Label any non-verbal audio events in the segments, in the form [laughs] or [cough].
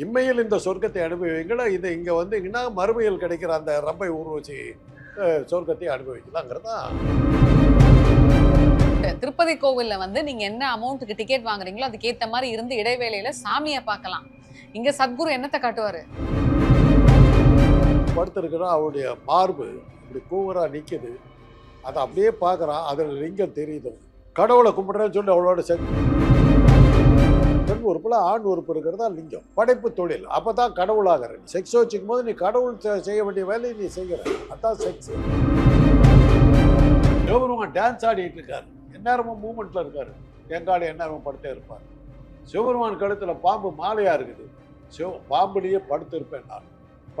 இம்மையில் இந்த சொர்க்கத்தை அனுபவிங்களா இது இங்கே வந்தீங்கன்னா மறுமையில் கிடைக்கிற அந்த ரம்பை ஊர்வசி அஹ், சொர்க்கத்தை அனுபவிக்கலாங்கிறதா? திருப்பதி கோவில்ல வந்து நீங்க என்ன அமௌண்ட்டுக்கு டிக்கெட் வாங்குறீங்களோ அதுக்கு ஏத்த மாதிரி இருந்து இடைவேளையில சாமியை பார்க்கலாம். இங்க சத்குரு என்னத்தை காட்டுவாரு? படுத்திருக்கிறா அவருடைய மார்பு இப்படி கூவரா நிற்குது அதை அப்படியே பார்க்குறான். அதில் லிங்கம் தெரியுது. கடவுளை கும்பிட்றேன்னு சொல்லி அவளோட சக்தி பெண் உறுப்பில் ஆண் உறுப்பு இருக்கிறதா லிங்கம். படைப்பு தொழில். அப்போ தான் கடவுளாகிற. செக்ஸ் வச்சுக்கும் போது நீ கடவுள் செய்ய வேண்டிய வேலையை நீ செய்கிற அதான் செக்ஸ் சிவபெருமான் டான்ஸ் ஆடிட்டு இருக்காரு. எந்நேரமும் மூமெண்ட்டில் இருக்காரு. எங்காடு எந்நேரமும் படுத்தே இருப்பார். சிவபெருமான் கழுத்தில் பாம்பு மாலையாக இருக்குது. சிவ பாம்புலேயே படுத்து இருப்பேன் நான்.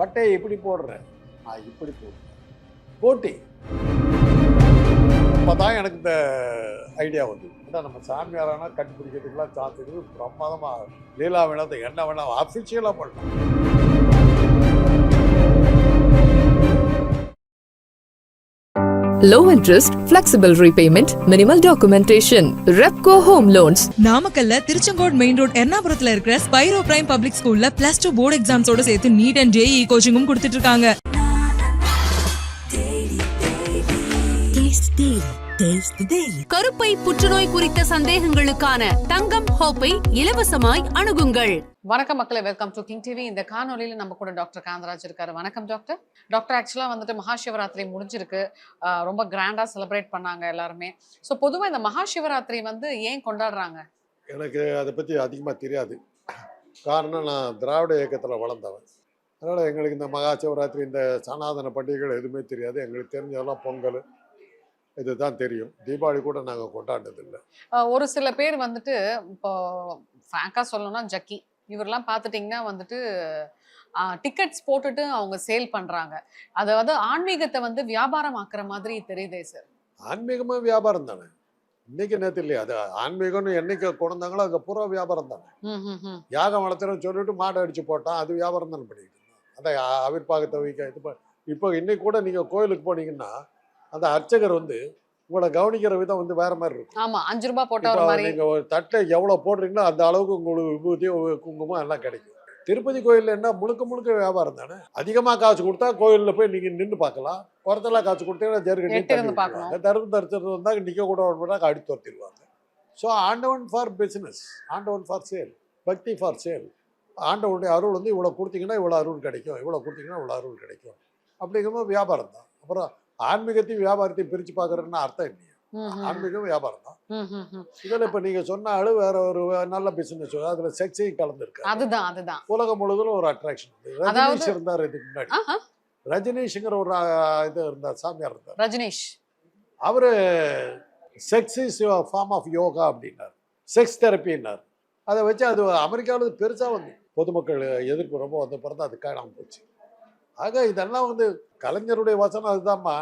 பட்டையை இப்படி போடுறேன் நான் இப்படி போடுறேன். போட்டி. அப்பதான் எனக்கு இந்த ஐடியா வந்து ஏன்னா நம்ம சாமியாரானா கண்டுபிடிக்கிறதுக்குலாம் சான்ஸ் இருக்குது. பிரமாதமாக லீலா வேணாத என்ன வேணாம் அஃபிஷியலாக பண்ணலாம் low interest, flexible repayment, minimal documentation. Repco Home Loans. நாமக்கல்ல திருச்செங்கோடு மெயின் ரோட் எர்ணாபுரத்துல இருக்கிற ஸ்பைரோ பிரைம் பப்ளிக் ஸ்கூல்ல பிளஸ் டூ போர்டு எக்ஸாம்ஸோட சேர்த்து நீட் அண்ட் ஜேஇ கோச்சிங்கும் கொடுத்துட்டு இருக்காங்க. கருப்பை புற்றுநோய் குறித்த சந்தேகங்களுக்கான தங்கம் ஹோப்பை இலவசமாய் அணுகுங்கள். வணக்கம் மக்களே வெல்கம் டு கிங் டிவி இந்த காணொலியில நம்ம கூட டாக்டர் காந்தராஜ் இருக்காரு. வணக்கம் டாக்டர். டாக்டர் ஆக்சுவலா வந்துட்டு மகாசிவராத்திரி முடிஞ்சிருக்கு. ரொம்ப கிராண்டா செலிப்ரேட் பண்ணாங்க எல்லாருமே. ஸோ பொதுவா இந்த மகாசிவராத்திரி வந்து ஏன் கொண்டாடுறாங்க? எனக்கு அதை பற்றி அதிகமாக தெரியாது. காரணம் நான் திராவிட இயக்கத்தில் வளர்ந்தவன். அதனால் எங்களுக்கு இந்த மகா சிவராத்திரி இந்த சனாதன பண்டிகைகள் எதுவுமே தெரியாது. எங்களுக்கு தெரிஞ்சதெல்லாம் பொங்கல் இதுதான் தெரியும். தீபாவளி கூட நாங்கள் கொண்டாடினதில்லை. ஒரு சில பேர் வந்துட்டு இப்போ ஃப்ராங்கா சொல்லணும்னா ஜக்கி இவரெல்லாம் பார்த்துட்டிங்கன்னா வந்துட்டு டிக்கெட்ஸ் போட்டுட்டு அவங்க சேல் பண்றாங்க. அதை வந்து ஆன்மீகத்தை வந்து வியாபாரம் ஆக்குற மாதிரி தெரியுதே சார் ஆன்மீகமாக வியாபாரம் தானே? இன்னைக்கு நேற்று இல்லையா? அது ஆன்மீகம்னு என்னைக்கு கொண்டாங்களோ அங்கே பூரா வியாபாரம் தானே? யாகம் வளர்த்துறோம்னு சொல்லிட்டு மாடை அடிச்சு போட்டான் அது வியாபாரம் தானே பண்ணிட்டு இருந்தான். அந்த அவிர்பாகத்தை வைக்க இது இப்போ இன்னைக்கு கூட நீங்கள் கோயிலுக்கு போனீங்கன்னா அந்த அர்ச்சகர் வந்து உங்களை கவனிக்கிற விதம் வந்து வேற மாதிரி இருக்கும். ஆமா அஞ்சு ரூபாய் போட்ட ஒரு மாதிரி. நீங்க ஒரு தட்டை எவ்வளவு போடுறீங்களோ அந்த அளவுக்கு உங்களுக்கு விபூதியும் குங்குமம் எல்லாம் கிடைக்கும். திருப்பதி கோயில்ல என்ன முழுக்க முழுக்க வியாபாரம் தானே? அதிகமா காசு கொடுத்தா கோயில்ல போய் நீங்க நின்று பார்க்கலாம். குறைச்சலா காசு கொடுத்தீங்கன்னா ஜெருக. தருப்பு தரிசனம் வந்தா நிக்க கூட விட அடி துரத்திடுவாங்க. ஸோ ஆண்டவன் ஃபார் பிசினஸ் ஆண்டவன் ஃபார் சேல் பக்தி ஃபார் சேல் ஆண்டவனுடைய அருள் வந்து இவ்வளோ கொடுத்தீங்கன்னா இவ்வளோ அருள் கிடைக்கும். இவ்வளோ கொடுத்தீங்கன்னா இவ்வளோ அருள் கிடைக்கும். அப்படிங்கும்போது வியாபாரம் தான் அப்புறம் ஆன்மீகத்தையும் வியாபாரத்தையும் பிரித்து பார்க்குறதுன்னா அர்த்தம் இல்லையா. ஆன்மீகம் வியாபாரம் தான். இதில் இப்போ நீங்கள் சொன்ன ஆளு வேற ஒரு நல்ல பிசினஸ் அதில் செக்ஸையும் கலந்துருக்கு அதுதான் அதுதான். உலகம் முழுவதும் ஒரு அட்ராக்ஷன் ரஜினிஷ் இருந்தார் இதுக்கு முன்னாடி. ரஜினிஷ்ங்கிற ஒரு இது இருந்தார் சாமியார் இருந்தார். ரஜினிஷ். அவரு sex is form of yoga அப்படின்னார். செக்ஸ் தெரப்பின்னார் அதை வச்சு அது அமெரிக்காவில் பெருசாக வந்து பொதுமக்கள் எதிர்ப்பு ரொம்ப வந்த பிறந்து அது காணாமல் போச்சு. ஆக இதெல்லாம் வந்து கலைஞருடைய வசனம் அதுதான்மா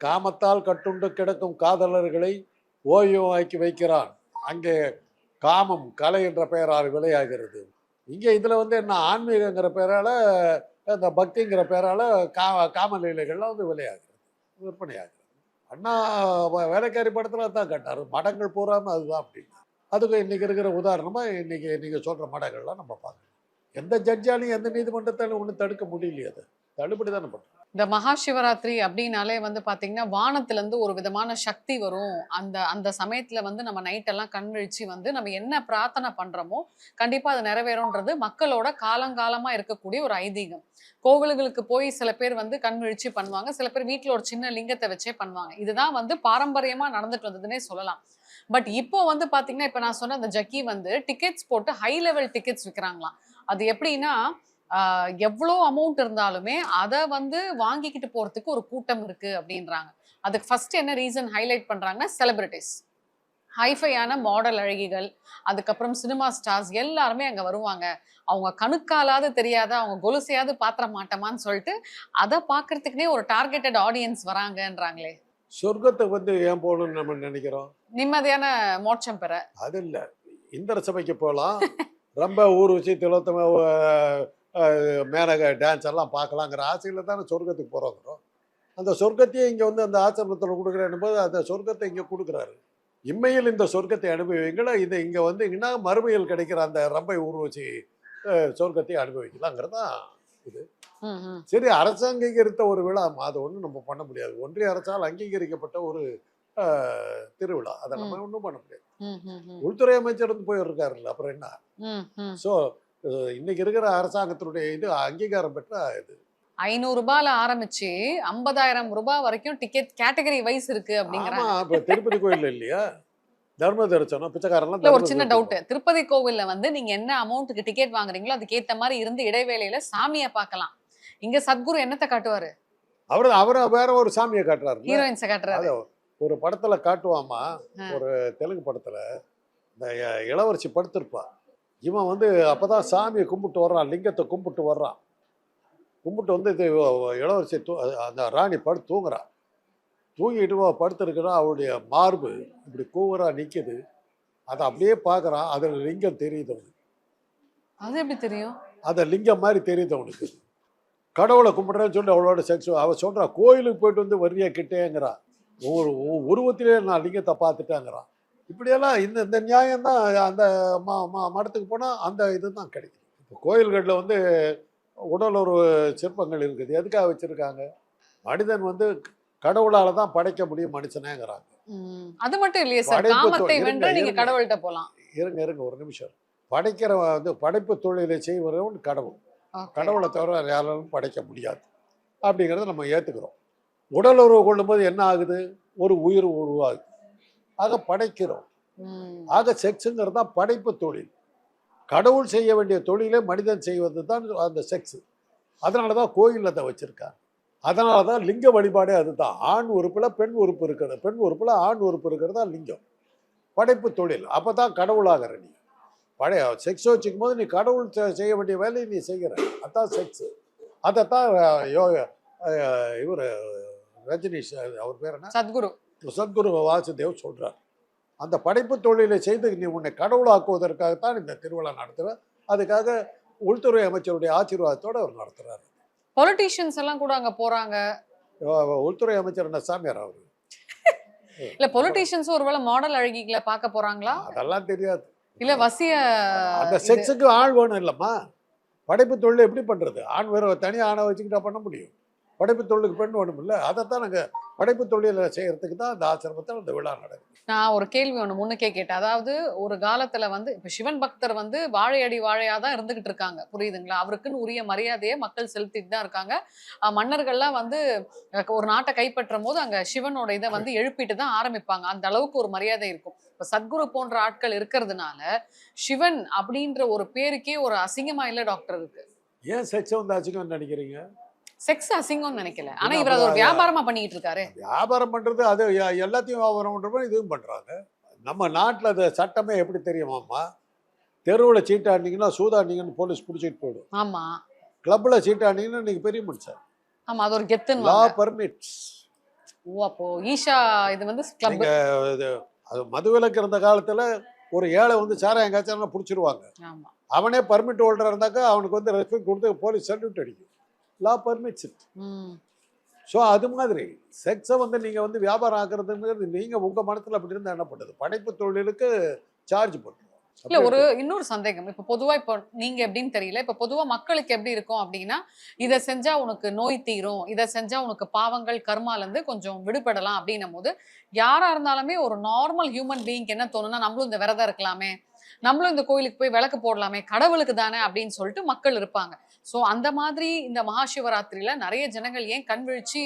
காமத்தால் கட்டுண்டு கிடக்கும் காதலர்களை ஓய்வாக்கி வைக்கிறான். அங்கே காமம் கலை என்ற பெயரால் விளையாகிறது. இங்கே இதில் வந்து என்ன ஆன்மீகங்கிற பெயரால் இந்த பக்திங்கிற பெயரால் கா காமலீலைகள்லாம் வந்து விளையாகிறது விற்பனையாகிறது. அண்ணா வேலைக்காரி படத்தில் தான் கட்டார். மடங்கள் பூராமல் அதுதான் அப்படின்னா. அதுக்கு இன்றைக்கி இருக்கிற உதாரணமாக இன்றைக்கி நீங்கள் சொல்கிற மடங்கள்லாம் நம்ம பார்க்கலாம். எந்த ஜட்ஜாலையும் எந்த நீதிமன்றத்தாலும் ஒன்றும் தடுக்க முடியலையே அது. தள்ளுபடி தானே பண்ணுறோம் இந்த மகா சிவராத்திரி அப்படின்னாலே வந்து பார்த்தீங்கன்னா வானத்துல இருந்து ஒரு விதமான சக்தி வரும். அந்த அந்த சமயத்துல வந்து நம்ம நைட் எல்லாம் கண் விழிச்சு வந்து நம்ம என்ன பிரார்த்தனை பண்றோமோ கண்டிப்பா அது நிறைவேறும்ன்றது மக்களோட காலங்காலமா இருக்கக்கூடிய ஒரு ஐதீகம். கோவில்களுக்கு போய் சில பேர் வந்து கண் விழிச்சு பண்ணுவாங்க. சில பேர் வீட்டில் ஒரு சின்ன லிங்கத்தை வச்சே பண்ணுவாங்க. இதுதான் வந்து பாரம்பரியமா நடந்துட்டு வந்ததுன்னே சொல்லலாம். பட் இப்போ வந்து பாத்தீங்கன்னா இப்ப நான் சொன்ன அந்த ஜக்கி வந்து டிக்கெட்ஸ் போட்டு ஹை லெவல் டிக்கெட்ஸ் விற்கிறாங்களாம் அது எப்படின்னா எவ்வளோ அமௌண்ட் இருந்தாலுமே அதை வந்து வாங்கிக்கிட்டு போறதுக்கு ஒரு கூட்டம் இருக்கு அப்படின்றாங்க. அதுக்கு ஃபர்ஸ்ட் என்ன ரீசன் ஹைலைட் பண்றாங்கன்னா செலிபிரிட்டிஸ் ஹைஃபையான மாடல் அழகிகள் அதுக்கப்புறம் சினிமா ஸ்டார்ஸ் எல்லாருமே அங்க வருவாங்க. அவங்க கணுக்காலாவது தெரியாத அவங்க கொலுசையாவது பாத்திர மாட்டோமான்னு சொல்லிட்டு அதை பார்க்கறதுக்குனே ஒரு டார்கெட்டட் ஆடியன்ஸ் வராங்கன்றாங்களே. சொர்க்கத்தை வந்து ஏன் போகணும்னு நம்ம நினைக்கிறோம்? நிம்மதியான மோட்சம் பெற. அது இல்லை. இந்திர சபைக்கு போகலாம் ரொம்ப ஊர் வச்சு திலோத்தம மேனக டான்ஸ் எல்லாம் பார்க்கலாங்கிற ஆசையில் தானே சொர்க்கத்துக்கு போகிறோங்கிறோம் அந்த சொர்க்கத்தையே இங்கே வந்து அந்த ஆசிரமத்தில் கொடுக்குறேன் போது அந்த சொர்க்கத்தை இங்கே கொடுக்குறாரு. இம்மையில் இந்த சொர்க்கத்தை அனுபவிங்களா? இது இங்கே வந்தீங்கன்னா மறுமையில் கிடைக்கிற அந்த ரம்பை ஊர்வசி அஹ், சொர்க்கத்தை அனுபவிக்கலாங்கிறது தான் ம், ம். சரி அரசு அங்கீகரித்த ஒரு விழா அது ஒன்றும் நம்ம பண்ண முடியாது. ஒன்றிய அரசால் அங்கீகரிக்கப்பட்ட ஒரு திருவிழா. அதை நம்ம ஒன்றும் பண்ண முடியாது. உள்துறை அமைச்சர் வந்து போயிருக்காருல்ல அப்புறம் என்ன. ஸோ இன்னைக்கு இருக்கிற அரசாங்கத்தினுடைய இது அங்கீகாரம் பெற்ற இது. ஐநூறு ரூபாயில ஆரம்பிச்சு ஐம்பதாயிரம் ரூபாய் வரைக்கும் டிக்கெட் கேட்டகரி வைஸ் இருக்கு அப்படிங்கிறாங்க. இப்போ திருப்பதி கோயில் இல்லையா? தர்ம தரிசனம் பிச்சைக்காரெல்லாம் இல்ல ஒரு சின்ன. டவுட் திருப்பதி கோவில்ல வந்து நீங்க என்ன அமௌண்ட்டுக்கு டிக்கெட் வாங்குறீங்களோ அதுக்கு ஏத்த மாதிரி இருந்து இடைவேளையில சாமியை பார்க்கலாம். இங்க சத்குரு என்னத்தை காட்டுவாரு? அவர் அவர் வேற ஒரு சாமியை காட்டுறாரு ஹீரோயின்ஸை காட்டுறாரு. ஒரு படத்துல காட்டுவாமா. ஒரு தெலுங்கு படத்துல? இந்த இளவரசி படுத்திருப்பா. இவன் வந்து அப்பதான் சாமியை கும்பிட்டு வர்றான் லிங்கத்தை கும்பிட்டு வர்றான். கும்பிட்டு வந்து இது இளவரசி தூ அந்த ராணி படுத்து தூங்குறா தூங்கிட்டு அவ படுத்திருக்கிறா அவளுடைய மார்பு இப்படி கூவரா நிக்குது. அதை அப்படியே பார்க்கறான் அதில் லிங்கம் தெரியுது அவனுக்கு. அது எப்படி தெரியும்? அதை லிங்கம் மாதிரி தெரியுது அவனுக்கு. கடவுளை கும்பிட்றேன்னு சொல்லி அவளோட செக்ஸ் அவ சொல்றா கோயிலுக்கு போயிட்டு வந்து வரியா கிட்டேங்கிறா ஒரு உருவத்திலே நான் லிங்கத்தை பார்த்துட்டேங்கிறான். இப்படியெல்லாம் இந்த இந்த நியாயம் தான் அந்த ம ம- மடத்துக்கு போனால் அந்த இது தான் கிடைக்குது. இப்போ கோயில்களில் வந்து உடல் ஒரு சிற்பங்கள் இருக்குது. எதுக்காக வச்சுருக்காங்க? மனிதன் வந்து கடவுளால் தான் படைக்க முடியும் மனுஷனேங்கிறாங்க. அது மட்டும் இல்லையே சார். காமத்தை வென்ற நீங்க. கடவுள்கிட்ட போலாம். இருங்க இருங்க ஒரு நிமிஷம். படைக்கிறவன் வந்து படைப்பு தொழிலை செய்வரவன் கடவுள். கடவுளை தவிர யாராலும் படைக்க முடியாது. அப்படிங்கிறத நம்ம ஏற்றுக்கிறோம் உடல் உறவு கொள்ளும்போது என்ன ஆகுது? ஒரு உயிர் உருவாகுது. ஆக படைக்கிறோம். ஆக செக்ஸுங்கிறது தான் படைப்பு தொழில். கடவுள் செய்ய வேண்டிய தொழிலை மனிதன் செய்வது தான் அந்த செக்ஸ். அதனால தான் கோயிலில் அதை வச்சுருக்காங்க. அதனால தான் லிங்க வழிபாடே அதுதான். ஆண் உறுப்பில் பெண் உறுப்பு இருக்கிறது பெண் உறுப்பில் ஆண் உறுப்பு இருக்கிறது தான் லிங்கம். படைப்பு தொழில். அப்போ தான் கடவுளாகிற நீ. பழைய செக்ஸ் வச்சுக்கும் போது நீ கடவுள் செய்ய வேண்டிய வேலையை நீ செய்கிற. அதான் செக்ஸு. அதைத்தான் யோக இவர் ரஜினிஷ் அவர் பேர் என்ன? சத்குரு. சத்குரு வாசுதேவ் சொல்றார். அந்த படைப்பு தொழிலை செய்து நீ உன்னை கடவுளாக்குவதற்காகத்தான் இந்த திருவிழா நடத்துகிற அதுக்காக உள்துறை அமைச்சருடைய ஆசீர்வாதத்தோடு அவர் நடத்துறாரு. பொலிட்டீஷியன்ஸ் எல்லாம் கூட அங்க போறாங்க. அஹ் உள்துறை அமைச்சர் என்ன சாமியார் அவர். இல்ல பொலிட்டீஷியன்ஸ் ஒருவேளை மாடல் அழகிகளை பார்க்க போறாங்களா? அதெல்லாம் தெரியாது. இல்ல வசிய அந்த செக்ஸுக்கு ஆள் வேணும் இல்லைம்மா. படைப்பு தொழில் எப்படி பண்றது? ஆண் வேற தனியாக ஆணை வச்சுக்கிட்டா பண்ண முடியும். படைப்பு தொழிலுக்கு பெண் வேணும் இல்லை அதைத்தான் நாங்கள் படைப்பு தொழிலை செய்யறதுக்கு தான் அந்த ஆசிரமத்தில் அந்த விழா நடக்குது. நான் ஒரு கேள்வி ஒண்ணு முன்னுக்கே கேட்டேன். அதாவது ஒரு காலத்துல வந்து இப்ப சிவன் பக்தர் வந்து வாழையடி வாழையா தான் இருந்துகிட்டு இருக்காங்க. புரியுதுங்களா? அவருக்குன்னு உரிய மரியாதையை மக்கள் செலுத்திட்டு தான் இருக்காங்க. மன்னர்கள்லாம் வந்து ஒரு நாட்டை கைப்பற்றும் போது அங்க சிவனோட இதை வந்து எழுப்பிட்டு தான் ஆரம்பிப்பாங்க. அந்த அளவுக்கு ஒரு மரியாதை இருக்கும். இப்ப சத்குரு போன்ற ஆட்கள் இருக்கிறதுனால சிவன் அப்படின்ற ஒரு பேருக்கே ஒரு அசிங்கமா இல்ல டாக்டர் இருக்கு. ஏன் செக்ஸை வந்து அசிங்கம்னு நினைக்கிறீங்க? செக்ஸ் அசிங்கம்னு நினைக்கல. ஆனா இவர் அதை ஒரு வியாபாரமா பண்ணிட்டு இருக்காரு வியாபாரம் பண்ணுறது அது எல்லாத்தையும் வியாபாரம் பண்ணுறப்ப இதுவும் பண்ணுறாங்க நம்ம நாட்டில் அது சட்டமே எப்படி தெரியுமாம்மா? தெருவில் சீட்டாடினீங்கன்னா சூதாடினீங்கன்னு போலீஸ் பிடிச்சிட்டு போயிடும். ஆமா. கிளப்பில் சீட்டாடினீங்கன்னா நீங்கள் பெரிய மனுஷன். ஆமா அது ஒரு கெத்துன்னு லா பர்மிட்ஸ் ஓ அப்போ ஈஷா இது வந்து கிளப் இது அது மதுவிலக்கு இருந்த காலத்தில் ஒரு ஏழை வந்து சாராயம் காய்ச்சா பிடிச்சிருவாங்க. ஆமா. அவனே பர்மிட் ஹோல்டராக இருந்தாக்கா அவனுக்கு வந்து ரெஸ்பெக்ட் கொடுத்து போலீஸ் சல்யூட் அடிக்கும். லா பர்மிட்ஸ் இட் ஸோ அது மாதிரி செக்ஸை வந்து நீங்கள் வந்து வியாபாரம் ஆக்குறதுங்கிறது நீங்கள் உங்கள் மனசில் அப்படி இருந்தால் என்ன பண்ணுறது படைப்பு தொழிலுக்கு சார்ஜ் பண்ணுறோம் இல்ல ஒரு இன்னொரு சந்தேகம். இப்ப பொதுவா இப்போ நீங்க எப்படின்னு தெரியல. இப்ப பொதுவா மக்களுக்கு எப்படி இருக்கும் அப்படின்னா இதை செஞ்சா உனக்கு நோய் தீரும். இதை செஞ்சா உனக்கு பாவங்கள் கர்மால இருந்து கொஞ்சம் விடுபடலாம் அப்படின்னும் போது யாரா இருந்தாலுமே ஒரு நார்மல் ஹியூமன் பீயிங்க்கு என்ன தோணும்னா நம்மளும் இந்த விரதம் இருக்கலாமே. நம்மளும் இந்த கோயிலுக்கு போய் விளக்கு போடலாமே. கடவுளுக்கு தானே அப்படின்னு சொல்லிட்டு மக்கள் இருப்பாங்க. சோ அந்த மாதிரி இந்த மகா சிவராத்திரியில நிறைய ஜனங்கள் ஏன் கண் விழிச்சு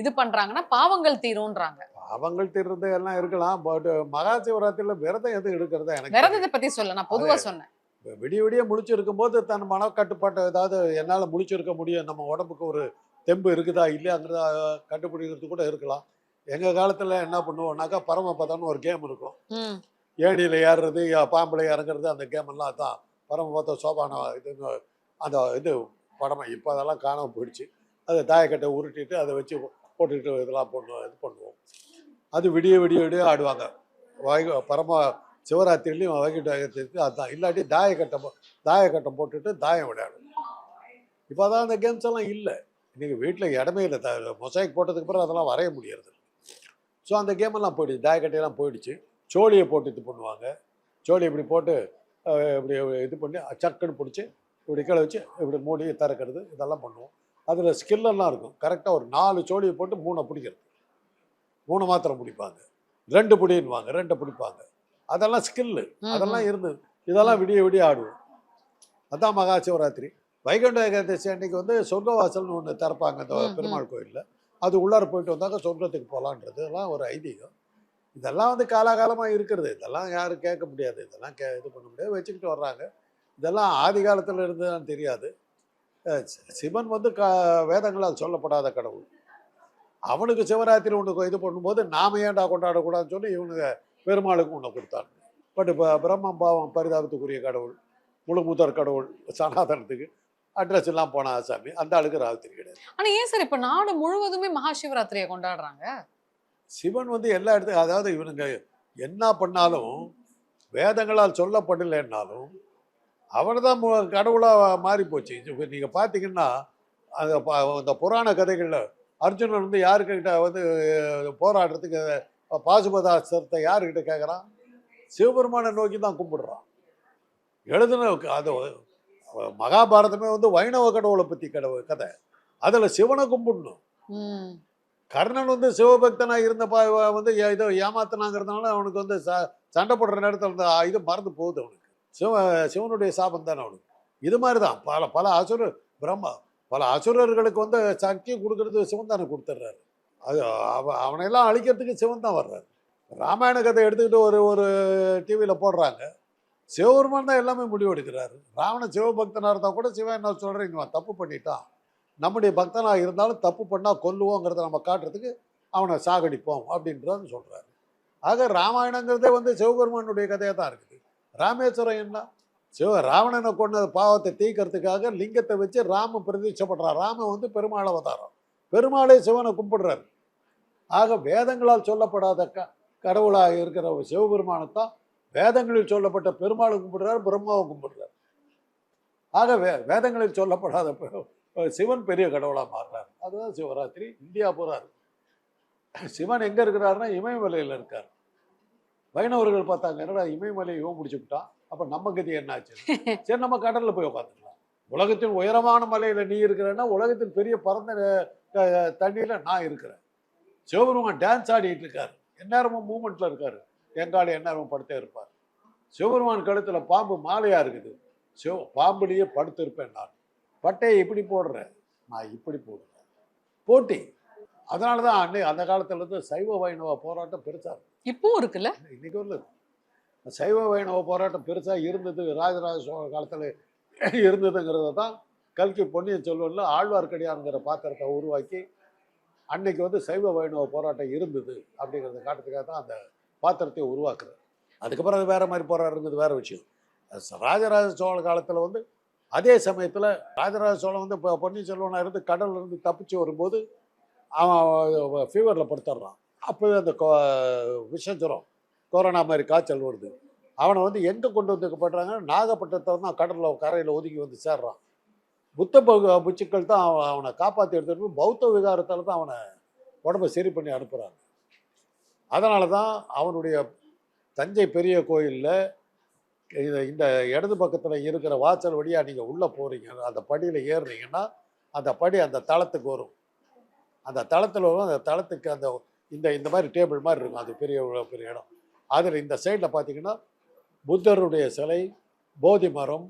இது பண்றாங்கன்னா பாவங்கள் தீரும்ன்றாங்க. அவங்கள் தீர்றது எல்லாம் இருக்கலாம் பட் மகா சிவராத்திரியில் விரதம் எதுவும் எடுக்கிறதா எனக்கு விரதத்தை பத்தி சொல்ல நான் பொதுவா சொன்னேன். விடிய விடிய முழிச்சு இருக்கும்போது தன் மனக்கட்டுப்பாட்டை ஏதாவது என்னால் முழிச்சிருக்க முடியும் நம்ம உடம்புக்கு ஒரு தெம்பு இருக்குதா இல்லையாங்கிறத கண்டுபிடிக்கிறது கூட இருக்கலாம். எங்கள் காலத்தில் என்ன பண்ணுவோம்னாக்கா பரமபதம்னு ஒரு கேம் இருக்கும். ம். ஏணியில் ஏறுறது பாம்புல இறங்குறது அந்த கேம் எல்லாம் தான் பரமபத சோபான இதுன்னு அந்த இது படமாக இப்போ அதெல்லாம் காணாமல் போயிடுச்சு. அதை தாயக்கட்டை உருட்டிட்டு அதை வச்சு போட்டுக்கிட்டு இதெல்லாம் பண்ணுவோம் இது பண்ணுவோம். அது விடிய விடிய விடிய ஆடுவாங்க. வைக பரம சிவராத்திரிலையும் வைகிட்டு அதுதான் இல்லாட்டி தாயக்கட்டை தாயக்கட்டம் போட்டுட்டு தாயம் விளையாடும். இப்போ அதான் அந்த கேம்ஸ் எல்லாம் இல்லை. இன்றைக்கி வீட்டில் இடமே இல்லை. த மொசைக் போட்டதுக்கு பிறகு அதெல்லாம் வரைய முடியறது ஸோ அந்த கேம் எல்லாம் போயிடுச்சு. தாயக்கட்டையெல்லாம் போயிடுச்சு. சோழியை போட்டு இது பண்ணுவாங்க. சோழி இப்படி போட்டு இப்படி இது பண்ணி சக்குன்னு பிடிச்சி இப்படி கீழே வச்சு இப்படி மூடி திறக்கிறது இதெல்லாம் பண்ணுவோம். அதில் ஸ்கில்லெல்லாம் இருக்கும். கரெக்டாக ஒரு நாலு சோழியை போட்டு மூணை பிடிக்கிறது. மூணு மாத்திரம் பிடிப்பாங்க. ரெண்டு பிடின்னுவாங்க ரெண்டை பிடிப்பாங்க. அதெல்லாம் ஸ்கில்லு அதெல்லாம் இருந்தது இதெல்லாம் விடிய விடிய ஆடுவோம். அதான் மகா சிவராத்திரி வைகுண்ட ஏகாதசி அன்னைக்கு வந்து சொர்க்கவாசல்னு ஒன்று திறப்பாங்க அந்த. பெருமாள் கோயிலில். அது உள்ளார போயிட்டு வந்தாக்க சொர்க்கத்துக்கு போகலான்றது எல்லாம் ஒரு ஐதீகம். இதெல்லாம் வந்து காலாகாலமாக இருக்கிறது. இதெல்லாம் யாரும் கேட்க முடியாது. இதெல்லாம் கே இது பண்ண முடியாது. வச்சுக்கிட்டு வர்றாங்க. இதெல்லாம் ஆதி காலத்தில் இருந்ததுன்னு தெரியாது. சிவன் வந்து க வேதங்களால் சொல்லப்படாத கடவுள். அவனுக்கு சிவராத்திரி ஒன்று இது பண்ணும்போது நாம ஏன்டா கொண்டாடக்கூடாதுன்னு சொல்லி இவனுங்க பெருமாளுக்கு ஒன்று கொடுத்தாங்க. பட் இப்போ பிரம்மம் பாவம் பரிதாபத்துக்குரிய கடவுள் முழு முதற் கடவுள் சனாதனத்துக்கு அட்ரஸ் எல்லாம் போன ஆசாமி. அந்த ஆளுக்கு ராத்திரி கிடையாது. ஆனா ஏன் சார் இப்ப நாடு முழுவதுமே மகா சிவராத்திரியை கொண்டாடுறாங்க? சிவன் வந்து எல்லா இடத்துக்கும் அதாவது இவனுங்க என்ன பண்ணாலும் வேதங்களால் சொல்லப்படலைன்னாலும் அவர் தான் கடவுளாக மாறி போச்சு. நீங்கள் பார்த்தீங்கன்னா அந்த அந்த புராண கதைகளில் அர்ஜுனன் வந்து யாருக்கிட்ட வந்து போராடுறதுக்கு அஹ், பாசுபதாஸ்திரத்தை யாருக்கிட்ட கேட்குறான் சிவபெருமானை நோக்கி தான் கும்பிடுறான். எழுதுன அது மகாபாரதமே வந்து வைணவ கடவுளை பற்றி கடவுள் கதை. அதில் சிவனை கும்பிடணும். கர்ணன் வந்து சிவபக்தனாக இருந்த வந்து இதை ஏமாத்தினாங்கிறதுனால அவனுக்கு வந்து ச சண்டை போடுற நேரத்தில் இது மறந்து போகுது அவனுக்கு. சிவ சிவனுடைய சாபம் தானே அவனுக்கு. இது மாதிரி தான் பல பல அசுர பிரம்மா பல அசுரர்களுக்கு வந்து சக்தி கொடுக்கறது சிவன் தானே கொடுத்துட்றாரு. அது அவ அவனையெல்லாம் அழிக்கிறதுக்கு சிவன் தான் வர்றாரு. ராமாயண கதை எடுத்துக்கிட்டு ஒரு ஒரு டிவியில் போடுறாங்க. சிவபெருமான் தான் எல்லாமே முடிவு எடுக்கிறாரு ராவணன் சிவபக்தனாக இருந்தால் கூட சிவன் என்ன சொல்கிறேன் தப்பு பண்ணிட்டான். நம்முடைய பக்தனாக இருந்தாலும் தப்பு பண்ணால் கொல்லுவோங்கிறத நம்ம காட்டுறதுக்கு அவனை சாகடிப்போம் அப்படின்றத சொல்கிறாரு ஆக ராமாயணங்கிறதே வந்து சிவபெருமானுடைய கதையாக தான் இருக்குது. ராமேஸ்வரம் என்ன? சிவ ராவணனை கொண்டது பாவத்தை தீர்க்கறதுக்காக லிங்கத்தை வச்சு ராம பிரதீட்சப்படுறார் ராமன் வந்து பெருமாள் அவதாரம். பெருமாளே சிவனை கும்பிடுறாரு. ஆக வேதங்களால் சொல்லப்படாத க கடவுளாக இருக்கிற சிவபெருமானத்தான் சிவபெருமானைத்தான் வேதங்களில் சொல்லப்பட்ட பெருமாளை கும்பிடுறாரு பிரம்மாவை கும்பிடுறாரு. ஆக வே வேதங்களில் சொல்லப்படாத சிவன் பெரிய கடவுளாக மாறுறார். அதுதான் சிவராத்திரி. இந்தியா போகிறார் சிவன் எங்கே இருக்கிறாருன்னா இமயமலையில் இருக்கார். வைணவர்கள் பார்த்தாங்க என்னடா இமயமலையை இவன் முடிச்சு விட்டான்? அப்போ நம்ம கதி என்னாச்சு? [laughs] சரி நம்ம கடலில் போய் உட்காந்துக்கலாம் உலகத்தின் உயரமான மலையில் நீ இருக்கிறன்னா உலகத்தின் பெரிய பரந்த தண்ணியில் நான் இருக்கிறேன். சிவபெருமான் டான்ஸ் ஆடிட்டு இருக்காரு. எந்நேரமும் மூமெண்ட்டில் இருக்காரு. எங்கால எந்நேரமும் படுத்தே இருப்பார். சிவபெருமான் கழுத்தில் பாம்பு மாலையாக இருக்குது. சிவ பாம்புலேயே படுத்து இருப்பேன் நான். பட்டையை இப்படி போடுறேன் நான் இப்படி போடுறேன். போட்டி. அதனால தான் அன்னை அந்த காலத்துல இருந்து சைவ வைணவ போராட்டம் பெருசா இருக்கு. இப்பவும் இருக்குல்ல? இன்னைக்கு வரல. சைவ வைணவ போராட்டம் பெருசா இருந்தது ராஜராஜ சோழ காலத்துல இருந்ததுங்கிறத தான் கல்கி பொன்னியின் செல்வன்ல ஆழ்வார்க்கடியாருங்கிற பாத்திரத்தை உருவாக்கி அன்னைக்கு வந்து சைவ வைணவ போராட்டம் இருந்தது அப்படிங்கிறத காட்டுறதுக்காக தான் அந்த பாத்திரத்தை உருவாக்குறது அதுக்கப்புறம் அது வேற மாதிரி போராடுறது வேற விஷயம். ராஜராஜ சோழ காலத்துல வந்து அதே சமயத்தில் ராஜராஜ சோழன் வந்து இப்போ பொன்னியின் செல்வனாக இருந்து கடல்லேருந்து தப்பிச்சு வரும்போது அவன் ஃபீவரில் படுத்துடுறான் அப்போவே அந்த கொ விஷஜுரம் கொரோனா மாதிரி காய்ச்சல் வருது. அவனை வந்து எங்கே கொண்டு வந்துக்கப்படுறாங்க நாகப்பட்டினத்தை நாகப்பட்டினத்தில் தான் கடலில் கரையில் ஒதுக்கி வந்து சேர்றான். புத்த பகு- புச்சுக்கள் தான் அவன் அவனை காப்பாற்றி எடுத்துட்டு போய் பௌத்த விகாரத்தால் தான் அவனை உடம்பை சரி பண்ணி அனுப்புகிறாங்க அதனால தான் அவனுடைய தஞ்சை பெரிய கோயிலில் இது இந்த இடது பக்கத்தில் இருக்கிற வாசல் வழியாக நீங்கள் உள்ளே போகிறீங்க அந்த படியில் ஏறுறீங்கன்னா அந்த படி அந்த தளத்துக்கு வரும். அந்த தளத்தில் வரும். அந்த தளத்துக்கு அந்த இந்த இந்த மாதிரி டேபிள் மாதிரி இருக்கும். அது பெரிய பெரிய இடம். அதில் இந்த சைடில் பார்த்தீங்கன்னா புத்தருடைய சிலை போதி மரம்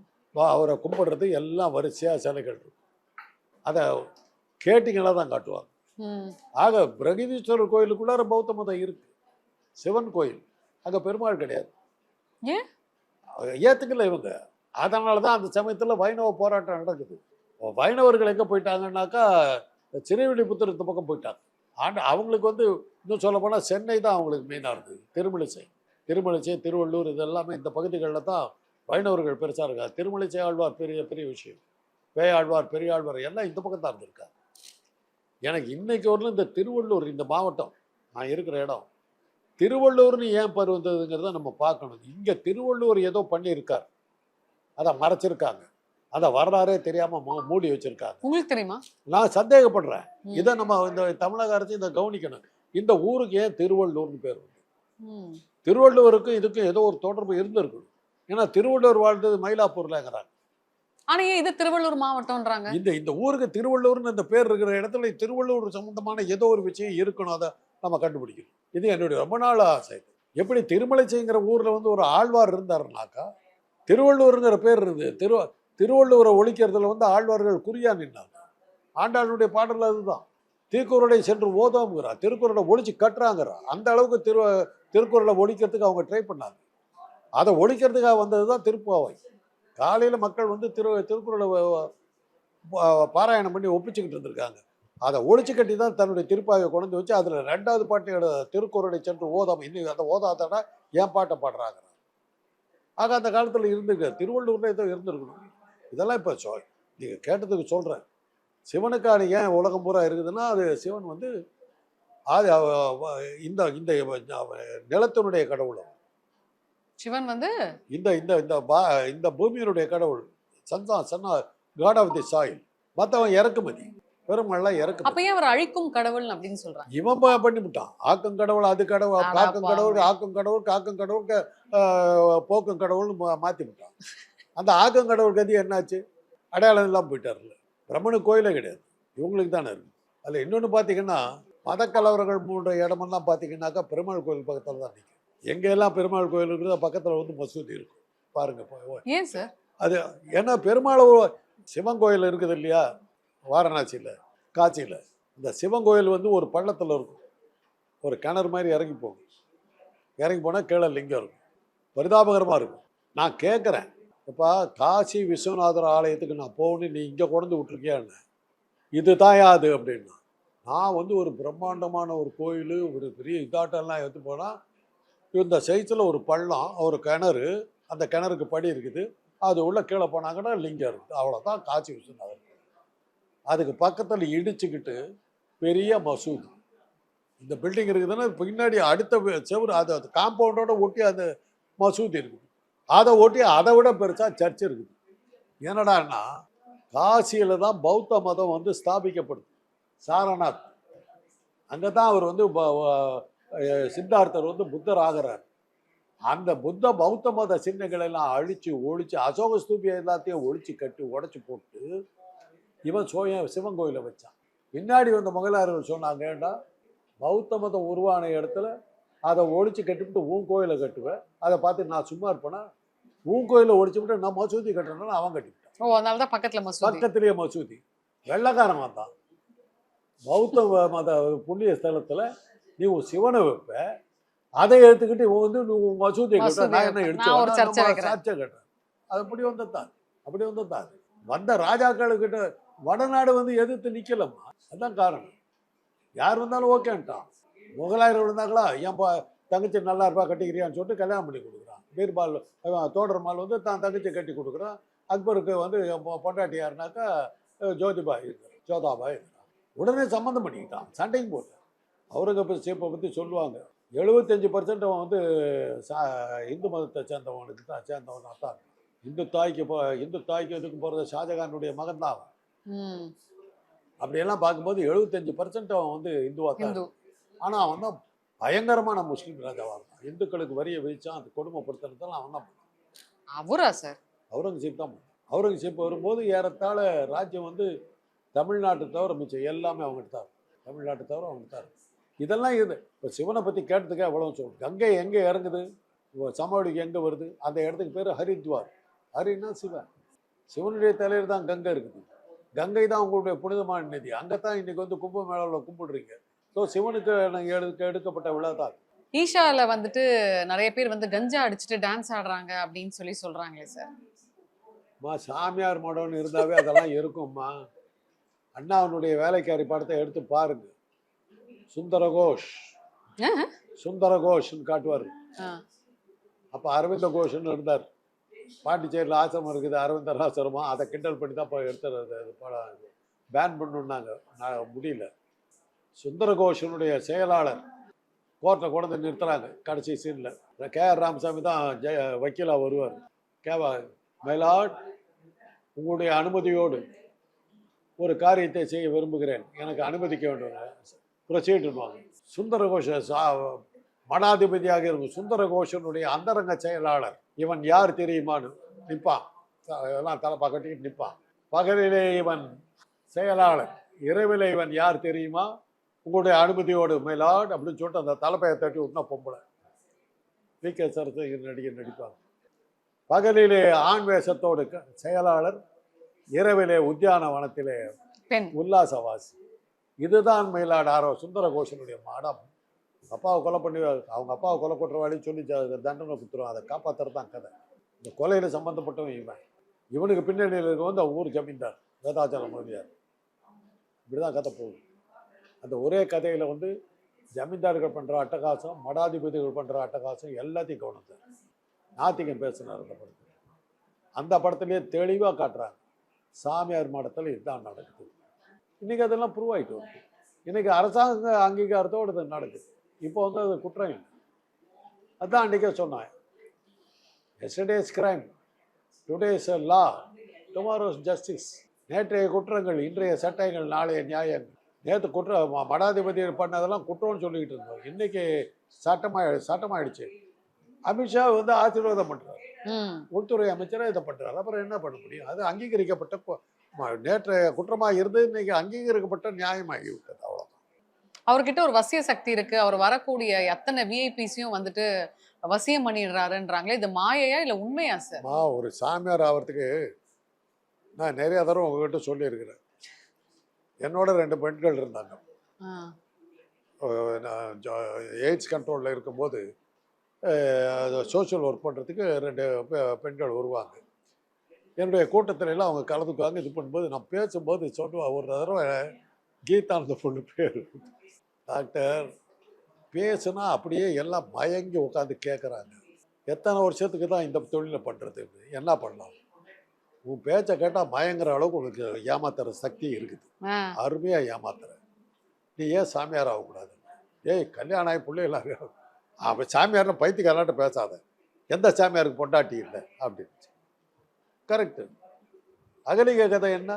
அவரை கும்பிடுறது எல்லாம் வரிசையாக சிலைகள் இருக்கும். அதை கேட்டிங்களா தான் காட்டுவாங்க. ஆக பிரகதீஸ்வரர் கோயிலுக்குள்ளார பௌத்த மதம் இருக்கு. சிவன் கோயில். அங்கே பெருமாள் கிடையாது? ஏற்றுக்கல இவங்க. அதனால தான் அந்த சமயத்தில் வைணவ போராட்டம் நடக்குது. வைணவர்கள் எங்கே போயிட்டாங்கன்னாக்கா சிறைவில்லிபுத்தூர் இந்த பக்கம் போயிட்டாங்க. ஆண்டு அவங்களுக்கு வந்து இன்னும் சொல்ல போனால் சென்னை தான் அவங்களுக்கு மெயினாக இருந்தது திருமலிசை. திருமலிசை திருவள்ளூர் இதெல்லாமே இந்த பகுதிகளில் தான் வைணவர்கள் பெருசாக இருக்காங்க. திருமலிசை ஆழ்வார் பெரிய பெரிய விஷயம். பேயாழ்வார் பெரியாழ்வார் எல்லாம் இந்த பக்கம் தான் இருந்திருக்காங்க. எனக்கு இன்றைக்கி வரலும் இந்த திருவள்ளூர் இந்த மாவட்டம் நான் இருக்கிற இடம் திருவள்ளூர்னு ஏன் பருவந்ததுங்கிறத நம்ம பார்க்கணும். இங்கே திருவள்ளூர் ஏதோ பண்ணியிருக்கார். அதை மறைச்சிருக்காங்க. அதை வரலாறே தெரியாமல் மூடி வச்சிருக்காங்க. உங்களுக்கு தெரியுமா? நான் சந்தேகப்படுறேன். இதை நம்ம இந்த தமிழக அரசு இதை கவனிக்கணும். இந்த ஊருக்கு ஏன் திருவள்ளூர்னு பேர் திருவள்ளுவருக்கும் இதுக்கும் ஏதோ ஒரு தொடர்பு இருந்திருக்கணும் ஏன்னா திருவள்ளுவர் வாழ்ந்தது மயிலாப்பூர்லங்கிறாங்க. ஆனா இது திருவள்ளூர் மாவட்டம்ன்றாங்க? இந்த இந்த ஊருக்கு திருவள்ளூர்னு இந்த பேர் இருக்கிற இடத்துல திருவள்ளூர் சம்பந்தமான ஏதோ ஒரு விஷயம் இருக்கணும் அதை நம்ம கண்டுபிடிக்கணும். இது என்னுடைய ரொம்ப நாள் ஆசை. எப்படி திருமலைச்சைங்கிற ஊர்ல வந்து ஒரு ஆழ்வார் இருந்தாருனாக்கா திருவள்ளூருங்கிற பேர் இருந்து திரு திருவள்ளுவரை ஒழிக்கிறதுல வந்து ஆழ்வார்கள் குறியா நின்றாங்க ஆண்டாளுடைய பாடல் அதுதான். திருக்குறளை சென்று ஓதோங்கிறா திருக்குறளை ஒழிச்சு கட்டுறாங்கிறா அந்த அளவுக்கு திரு திருக்குறளை ஒழிக்கிறதுக்கு அவங்க ட்ரை பண்ணாங்க. அதை ஒழிக்கிறதுக்காக வந்தது தான் திருப்பாவை. காலையில் மக்கள் வந்து திரு திருக்குறளை பாராயணம் பண்ணி ஒப்பிச்சுக்கிட்டு இருந்திருக்காங்க. அதை ஒழிச்சு கட்டி தான் தன்னுடைய திருப்பாவை கொண்டு வச்சு அதில் ரெண்டாவது பாட்டு திருக்குறளை சென்று ஓதாம இன்னும் அதை ஓதாதடா என் பாட்டை பாடுறாங்க ஆக அந்த காலத்தில் இருந்துருக்கு திருவள்ளூரில் ஏதோ இருந்திருக்கணும். இதெல்லாம் இப்போ சொ நீங்கள் கேட்டதுக்கு சொல்கிறேன் சிவனுக்கான ஏன் உலகம் பூரா இருக்குதுன்னா அது சிவன் வந்து அது இந்த இந்த நிலத்தினுடைய கடவுள். சிவன் வந்து இந்த இந்த இந்த பா இந்த பூமியினுடைய கடவுள். சந்தா சன்னா காட் ஆஃப் தி சாயில் மற்றவன் இறக்குமதி. பெருமாள்லாம் அப்ப இறக்குமதி ஏன் அவர் அழிக்கும் கடவுள் அப்படின்னு சொல்றாங்க? இவன் ப- பண்ணிவிட்டான். ஆக்கும் கடவுள் அது கடவுள் காக்கும் கடவுள். ஆக்கும் கடவுள் காக்கும் கடவுள் போக்கும் கடவுள்னு மா- மாத்தி விட்டான் அந்த ஆக்கும் கடவுள் கதி என்னாச்சு? அடையாளம் எல்லாம் போயிட்டார்ல பிரம்மனுக்கு கோயிலே கிடையாது. இவங்களுக்கு தானே இருக்கு. அதில் இன்னொன்று பார்த்தீங்கன்னா மதக்கலவரங்கள் மூன்ற இடமெல்லாம் பார்த்தீங்கன்னாக்கா பெருமாள் கோயில் பக்கத்தில் தான் நிற்கும் எங்கெல்லாம் பெருமாள் கோயில் இருக்குதோ பக்கத்தில் வந்து மசூதி இருக்கும். பாருங்க ஏன் சார்? அது ஏன்னா பெருமாள் சிவன் கோயில் இருக்குது இல்லையா? வாரணாசியில் காட்சியில் இந்த சிவன் கோயில் வந்து ஒரு பள்ளத்தில் இருக்கும். ஒரு கிணறு மாதிரி இறங்கி போகும். இறங்கி போனால் கீழே லிங்கம் இருக்கும். பரிதாபகரமாக இருக்கும். நான் கேட்குறேன் இப்போ காசி விஸ்வநாதர் ஆலயத்துக்கு நான் போகணும் நீ இங்கே கொண்டு விட்ருக்கியான்னு இது தான் அது அப்படின்னா. நான் வந்து ஒரு பிரம்மாண்டமான ஒரு கோயில் ஒரு பெரிய இதாட்டெல்லாம் எடுத்து போனால் இந்த சைஸில் ஒரு பள்ளம் ஒரு கிணறு அந்த கிணறுக்கு படி இருக்குது. அது உள்ளே கீழே போனாங்கன்னா லிங்கம். இருக்குது அவ்வளோதான் காட்சி விஸ்வநாதர். அதுக்கு பக்கத்தில் இடிச்சுக்கிட்டு பெரிய மசூதி. இந்த பில்டிங் இருக்குதுன்னா பின்னாடி அடுத்த வி- செவுரு அது அது காம்பவுண்டோட ஒட்டி அந்த மசூதி இருக்குது. அதை ஒட்டி அதை விட பெருசாக சர்ச் இருக்குது. என்னடான்னா காசியில் தான் பௌத்த மதம் வந்து ஸ்தாபிக்கப்படுது. சாரநாத். அங்கே தான் அவர் வந்து சித்தார்த்தர் வந்து புத்தர் ஆகிறார். அந்த புத்த பௌத்த மத சின்னங்களை எல்லாம் அழித்து ஒழித்து அசோக ஸ்தூபி எல்லாத்தையும் ஒழித்து கட்டி உடச்சி போட்டு இவன் சோய சிவன் கோயிலை வச்சான். பின்னாடி வந்த முகலாயர்கள் சொன்னாங்க ஏண்டா பௌத்த மதம் உருவான இடத்துல அதை ஒழித்து கட்டிவிட்டு உன் கோயிலை கட்டுவேன் அதை பார்த்து நான் சும்மா இருப்பேனா? உன் கோயிலை ஒழிச்சு விட்டு நான் மசூதி கட்டணும்னு அவன் கட்டிவிட்டான். ஓ அதனாலதான் பக்கத்துல மசூதி. பக்கத்திலேயே மசூதி. வெள்ளக்காரன் வந்தான். பௌத்த மத புண்ணிய ஸ்தலத்துல நீ உன் சிவனை வைப்ப. அதை எடுத்துக்கிட்டு இவன் வந்து நீ உன் மசூதியை கட்ட நான் என்ன வேணா சர்ச்சை கட்டுறேன். அது அப்படி வந்ததான் அப்படி வந்ததான் வந்த ராஜாக்களுக்கிட்ட வடநாடு வந்து எதிர்த்து நிக்கலம்மா. அதான் காரணம். யார் வந்தாலும் ஓகேன்ட்டான். முகலாயர்கள் இருந்தாங்களா என் பா தங்கச்சி நல்லா இருப்பா கட்டிக்கிறியான்னு சொல்லிட்டு கல்யாணம் பண்ணி கொடுக்குறான். பீர்பால் தோடர்மால் வந்து தான் தங்கச்சி கட்டி கொடுக்குறான். அக்பருக்கு வந்து பொண்டாட்டி யாருனாக்கா ஜோதிபாய் இருக்கிறார் ஜோதாபாய் இருக்கிறான் உடனே சம்மந்தம் பண்ணிக்கிட்டான் சண்டையும் போட்டான். அவுரங்கசீப்பை பற்றி சொல்லுவாங்க. எழுபத்தஞ்சு பர்சன்ட் அவன் வந்து சா இந்து மதத்தை சேர்ந்தவனுக்கு தான் சேர்ந்தவனாக தான். இந்து தாய்க்கு போ இந்து தாய்க்கு இதுக்கு போகிறது ஷாஜகானுடைய மகன் தான் அவன். அப்படியெல்லாம் பார்க்கும்போது எழுபத்தஞ்சு பர்சன்ட் அவன் வந்து இந்துவாக தான் ஆனால் அவன் தான் பயங்கரமான முஸ்லீம் ராஜாவாக இருந்தான். இந்துக்களுக்கு வரியை விதிச்சான் அது கொடுமைப்படுத்துறதெல்லாம் அவன் தான். அவரா சார்? அவுரங்கசீப் தான். அவுரங்கசீப் வரும்போது ஏறத்தாழ ராஜ்யம் வந்து தமிழ்நாட்டை தவிர மிச்சம் எல்லாமே அவங்ககிட்ட தான். தமிழ்நாட்டை தவிர அவங்ககிட்ட தான். இதெல்லாம் இது இப்போ சிவனை பற்றி கேட்டதுக்கே அவ்வளோ சொல்லும் கங்கை எங்கே இறங்குது? சமவெளிக்கு எங்கே வருது? அந்த இடத்துக்கு பேர் ஹரித்வார். ஹரின்னா சிவன். சிவனுடைய தலையில் தான் கங்கை இருக்குது. கங்கை தான் உங்களுடைய புனிதமான நதி. அங்கே தான் இன்னைக்கு வந்து கும்பமேளாவில் கும்பிடுறீங்க. ஸோ சிவனுக்கு எனக்கு எடுக்க எடுக்கப்பட்ட விழா தான். ஈஷால வந்துட்டு நிறைய பேர் வந்து கஞ்சா அடிச்சுட்டு டான்ஸ் ஆடுறாங்க அப்படின்னு சொல்லி சொல்றாங்களே சார் அம்மா சாமியார் மடம்னு இருந்தாவே அதெல்லாம் இருக்கும்மா. அண்ணாவனுடைய வேலைக்காரி படத்தை எடுத்து பாருங்க. சுந்தர கோஷ். சுந்தர கோஷ்னு காட்டுவார். ஆ. அப்போ அரவிந்த கோஷ்னு இருந்தார். பாண்டிச்சேரியில் ஆசிரமம் இருக்குது அரவிந்தர் ஆசிரமம் அதை கிண்டல் பண்ணி தான் இப்போ எடுத்துறது படம் பேன் பண்ணுன்னாங்க நான் முடியல. சுந்தரகோஷனுடைய செயலாளர் கோர்ட்டை கொண்டு வந்து நிறுத்துறாங்க கடைசி சீனில் கே ஆர் ராமசாமி தான் ஜெய வக்கீலாக வருவார். கேவா மயிலாட் உங்களுடைய அனுமதியோடு ஒரு காரியத்தை செய்ய விரும்புகிறேன். எனக்கு அனுமதிக்க வேண்டும். ப்ரொசீடுவாங்க சுந்தரகோஷ சா மடாதிபதியாக இருக்கும் சுந்தரகோஷனுடைய அந்தரங்க செயலாளர் இவன் யார் தெரியுமான்னு நிற்பான் எல்லாம் தலை கட்டிக்கிட்டு நிற்பான் பகலிலே இவன் செயலாளர் இரவிலே இவன் யார் தெரியுமா? உங்களுடைய அனுமதியோடு மேலாட் அப்படின்னு சொல்லிட்டு அந்த தலைப்பையை தட்டி விட்டுனா பொம்பளை. V K. சரத்து நடிகர் நடிப்பாங்க பகலிலே ஆண் வேஷத்தோடு செயலாளர் இரவிலே உத்தியானவனத்திலே பெண். உல்லாசவாசி. இதுதான் மயிலாடு ஆரோ. சுந்தர கோஷனுடைய மாடம். அப்பாவை கொலை பண்ணி அவங்க அப்பாவை கொலை குற்றவாளி சொல்லி தண்டனை கொடுத்துருவோம் அதை காப்பாத்துறது தான் கதை. இந்த கொலையில் சம்மந்தப்பட்டவன் இவன். இவனுக்கு பின்னணியில் இருக்க வந்து ஊர் ஜமீன்தார் வேதாச்சலம் மொழியார். இப்படி தான் கதை போகுது. அந்த ஒரே கதையில் வந்து ஜமீன்தார்கள் பண்ணுற அட்டகாசம் மடாதிபதிகள் பண்ணுற அட்டகாசம் எல்லாத்தையும் கவனித்தார் நாத்திகம் பேசினார் அந்த படத்தில். அந்த படத்துலேயே தெளிவாக காட்டுறாங்க. சாமியார் மடத்தில் இதுதான் நடக்குது. இன்றைக்கி அதெல்லாம் ப்ரூவ் ஆகிட்டு வருது. இன்றைக்கி அரசாங்க அங்கீகாரத்தோடு இது நடக்குது. இப்போ வந்து அது குற்றம் இல்லை. அதான் அன்றைக்கே சொன்னேன் yesterday's crime today's law tomorrow's justice நேற்றைய குற்றங்கள் இன்றைய சட்டங்கள் நாளைய நியாயங்கள். நேற்று குற்ற ம- மடாதிபதி பண்ணதெல்லாம் குற்றம்னு சொல்லிக்கிட்டு இருந்தோம். இன்னைக்கு சட்டமாக சட்டமாயிடுச்சு. அமித்ஷா வந்து ஆசீர்வாதம் பண்ணுறாரு ம். உள்துறை அமைச்சராக இதை பண்ணுறாரு அப்புறம் என்ன பண்ண முடியும்? அது அங்கீகரிக்கப்பட்ட நேற்றைய குற்றமாக இருந்து இன்னைக்கு அங்கீகரிக்கப்பட்ட நியாயமாகி விட்டது அவ்வளோ அவர்கிட்ட ஒரு வசிய சக்தி இருக்கு. அவர் வரக்கூடிய அத்தனை விஐபிஸையும் வந்துட்டு வசியம் பண்ணிடுறாருன்றாங்களே. இது மாயையா இல்ல உண்மையா சார்? ஒரு சாமியார் ஆகிறதுக்கு நான் நிறைய தடவை உங்ககிட்ட சொல்லியிருக்கிறேன். என்னோட ரெண்டு பெண்கள் இருந்தாங்க. நான் எய்ட்ஸ் கண்ட்ரோலில் இருக்கும்போது சோஷியல் ஒர்க் பண்ணுறதுக்கு ரெண்டு பெண்கள் வருவாங்க. என்னுடைய கூட்டத்துல எல்லாம் அவங்க கலந்துக்குவாங்க. இது பண்ணும்போது நான் பேசும்போது சொல்லுவேன் ஒரு தடவை கீதா அந்த பொண்ணு பேர். டாக்டர் பேசுனா அப்படியே எல்லாம் மயங்கி உட்காந்து கேட்குறாங்க எத்தனை வருஷத்துக்கு தான் இந்த தொழிலை பண்ணுறது என்ன பண்ணலாம்? உன் பேச்சை கேட்டால் மயங்குற அளவுக்கு உனக்கு ஏமாத்துற சக்தி இருக்குது. அருமையாக ஏமாத்துற. நீ ஏன் சாமியார் ஆகக்கூடாது? ஏய் கல்யாணம் ஆகி பிள்ளைகள் அவன் சாமியார்னு பைத்தியக்காரன்ட்ட பேசாத. எந்த சாமியாருக்கு பொண்டாட்டி இல்லை? அப்படின்னு கரெக்டு அகலிகை கதை என்ன?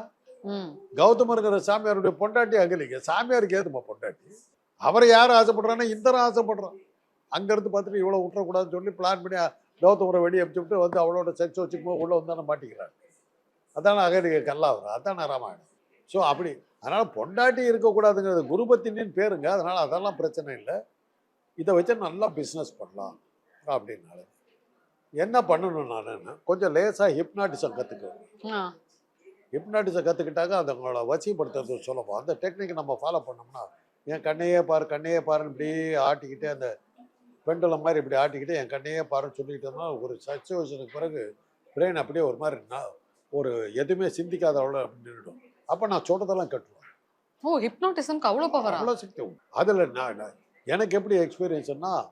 கௌதமருங்கிற சாமியாருடைய பொண்டாட்டி அகலிகை. சாமியாருக்கு ஏதுமா பொண்டாட்டி? அவரை யார் ஆசைப்படுறான்னா இந்தரும் ஆசைப்படுறான். அங்கேருந்து பார்த்துட்டு இவ்வளோ விட்டுறக்கூடாதுன்னு சொல்லி பிளான் பண்ணி கௌதமரை வெளியே அனுப்பிச்சு விட்டு வந்து அவளோட செக்ஸ் வச்சுக்கும்போது உள்ளே வந்தானே மாட்டிக்கிறாங்க. அதான அகலிகை கல்லாவரம் அதான ராமாயணம். ஸோ அப்படி அதனால் பொண்டாட்டி இருக்கக்கூடாதுங்கிறது குருபத்தினின்னு பேருங்க. அதனால் அதெல்லாம் பிரச்சனை இல்லை. இதை வச்சு நல்லா பிஸ்னஸ் பண்ணலாம் அப்படின்னால என்ன பண்ணணும் நான்? கொஞ்சம் லேசாக ஹிப்னாட்டிசம் கற்றுக்குவேன் ஹிப்னாட்டிசம் கற்றுக்கிட்டாக்க அதை உங்களை வசிப்படுத்துறது சுலபம். அந்த டெக்னிக் நம்ம ஃபாலோ பண்ணோம்னா என் கண்ணையே பாரு கண்ணையே பாருன்னு இப்படி ஆட்டிக்கிட்டே அந்த பெண்டுலம் மாதிரி இப்படி ஆட்டிக்கிட்டே என் கண்ணையே பாருன்னு சொல்லிக்கிட்டு இருந்தோம்னா ஒரு சச்சுவேஷனுக்கு பிறகு பிரெயின் அப்படியே ஒரு மாதிரி ஒரு எதுவுமே சிந்திக்காத அவ்வளோ அப்படி நின்றுடும். அப்போ நான் சொல்கிறதெல்லாம் கட்டுவேன் ஓ ஹிப்னோட்டிசம்க்கு அவ்வளவு பவரா அவ்வளோ சக்தி உண்டு அதில் நான் நான் எனக்கு எப்படி எக்ஸ்பீரியன்ஸ்னா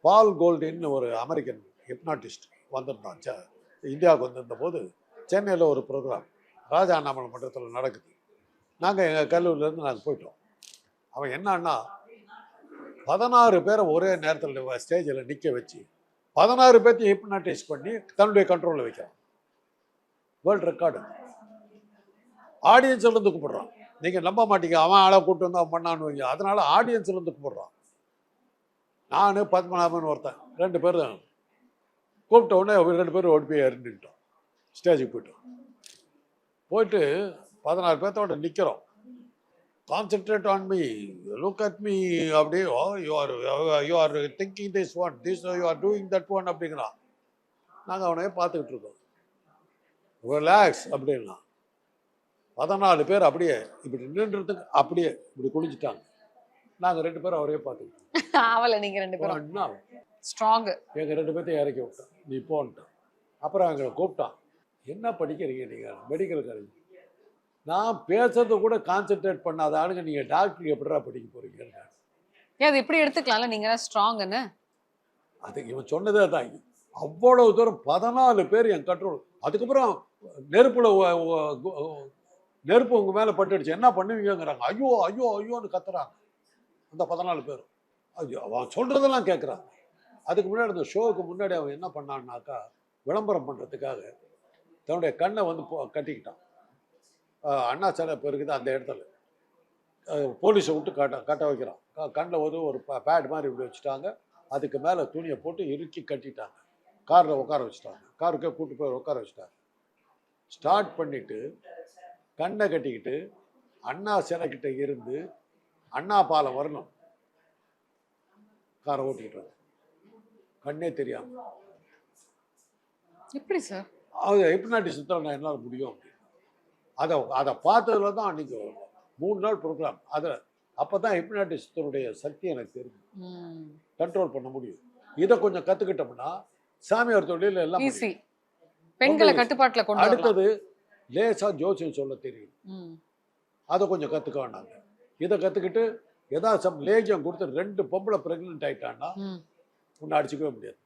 பால் கோல்டின்னு ஒரு அமெரிக்கன் ஹிப்னாட்டிஸ்ட் வந்திருந்தான். ச- இந்தியாவுக்கு வந்திருந்த போது சென்னையில் ஒரு ப்ரோக்ராம் ராஜா அண்ணாமலை மன்றத்தில் நடக்குது. நாங்கள் எங்கள் கல்லூரிலேருந்து நாங்கள் போயிட்டோம். அவன் என்னன்னா பதினாறு பேரை ஒரே நேரத்தில் ஸ்டேஜில் நிற்க வச்சு பதினாறு பேர்த்தையும் ஹிப்னாட்டைஸ் பண்ணி தன்னுடைய கண்ட்ரோலில் வைக்கிறான். World record. ஆடியன்ஸ்லேருந்து கூப்பிடுறான். நீங்கள் நம்ப மாட்டீங்க. அவன் ஆளை கூப்பிட்டு வந்து அவன் பண்ணான்னு வைங்க. அதனால் ஆடியன்ஸ்லேருந்து கூப்பிடுறான். நான் பத்மநாபன் ஒருத்தன். ரெண்டு பேர் கூப்பிட்ட உடனே ரெண்டு பேரும் ஓடி போய் இறந்துட்டோம் ஸ்டேஜுக்கு போயிட்டோம். போயிட்டு பதினாறு பேர்த்தோட நிற்கிறோம் concentrate on me look at me அப்படியே ஓ you are you are thinking this one this you are doing that one அப்படிங்கிறான். நாங்கள் அவனையே பார்த்துக்கிட்டு இருக்கோம். ரிலாக்ஸ் அப்படின்னா பதினாலு பேர் அப்படியே இப்படி நின்றுறதுக்கு அப்படியே இப்படி குளிச்சுட்டாங்க நாங்கள் ரெண்டு பேரும் அவரே பார்த்துக்கிட்டோம். ஆவல நீங்க ரெண்டு பேரும். என்ன ஸ்ட்ராங் எங்கள் ரெண்டு பேர்த்தையும் இறக்கி விட்டான் நீ போன்ட்டான் அப்புறம் எங்களை கூப்பிட்டான். என்ன படிக்கிறீங்க நீங்கள் மெடிக்கல் காலேஜ் நான் பேசுறது கூட கான்சென்ட்ரேட் பண்ணாத ஆளுங்க. நீங்கள் டாக்டருக்கு எப்படிடா படிக்க போறீங்க? ஏன் அது இப்படி எடுத்துக்கலாம்ல. நீங்க ஸ்ட்ராங்னு அது இவன் சொன்னதே தான் அவ்வளவு தூரம் பதினாலு பேர் என் கண்ட்ரோல் அதுக்கப்புறம் நெருப்பில் நெருப்பு உங்கள் மேலே பட்டுடுச்சு. என்ன பண்ணுவீங்கங்கிறாங்க. ஐயோ ஐயோ ஐயோன்னு கத்துறாங்க. அந்த பதினாலு பேர். ஐயோ அவன் சொல்கிறதெல்லாம் கேட்குறாங்க அதுக்கு முன்னாடி அந்த ஷோவுக்கு முன்னாடி அவன் என்ன பண்ணான்னாக்கா விளம்பரம் பண்ணுறதுக்காக தன்னுடைய கண்ணை வந்து கட்டிக்கிட்டான். அண்ணா சிலை இப்போ இருக்குது அந்த இடத்துல. போலீஸை விட்டு கட்ட கட்ட வைக்கிறான். க- கண்ணில் வந்து ஒரு பேட் மாதிரி இப்படி வச்சுட்டாங்க. அதுக்கு மேலே துணியை போட்டு இறுக்கி கட்டிட்டாங்க. காரில் உட்கார வச்சுட்டாங்க. காருக்கே கூட்டு போய் உட்கார வச்சுட்டாங்க. ஸ்டார்ட் பண்ணிட்டு கண்ணை கட்டிக்கிட்டு அண்ணா சிலைக்கிட்ட இருந்து அண்ணா பாலம் வரணும். காரை ஓட்டிக்கிட்டு. கண்ணே தெரியாம. எப்படி சார்? அது ஹிப்னாட்டிஸ் நான் என்னால் முடியும். அதை அதை பார்த்ததுல தான் அன்றைக்கி மூணு நாள் ப்ரோக்ராம் அதை அப்போ தான் ஹிப்னாட்டிஸ்டருடைய சக்தி எனக்கு தெரியும் கண்ட்ரோல் பண்ண முடியும். இதை கொஞ்சம் கற்றுக்கிட்டோம்னா சாமியார் தொழில் எல்லாம். பெண்களை. கட்டுப்பாட்டுல கொண்டு அடுத்தது லேசாக ஜோசியம் சொல்ல தெரியும். அதை கொஞ்சம் கற்றுக்க வேண்டாங்க. இதை கற்றுக்கிட்டு ஏதாவது சம் லேஜம் கொடுத்து ரெண்டு பொம்பளை ப்ரெக்னென்ட் ஆயிட்டான்னா. உன்னை அடிச்சுக்கவே முடியாது.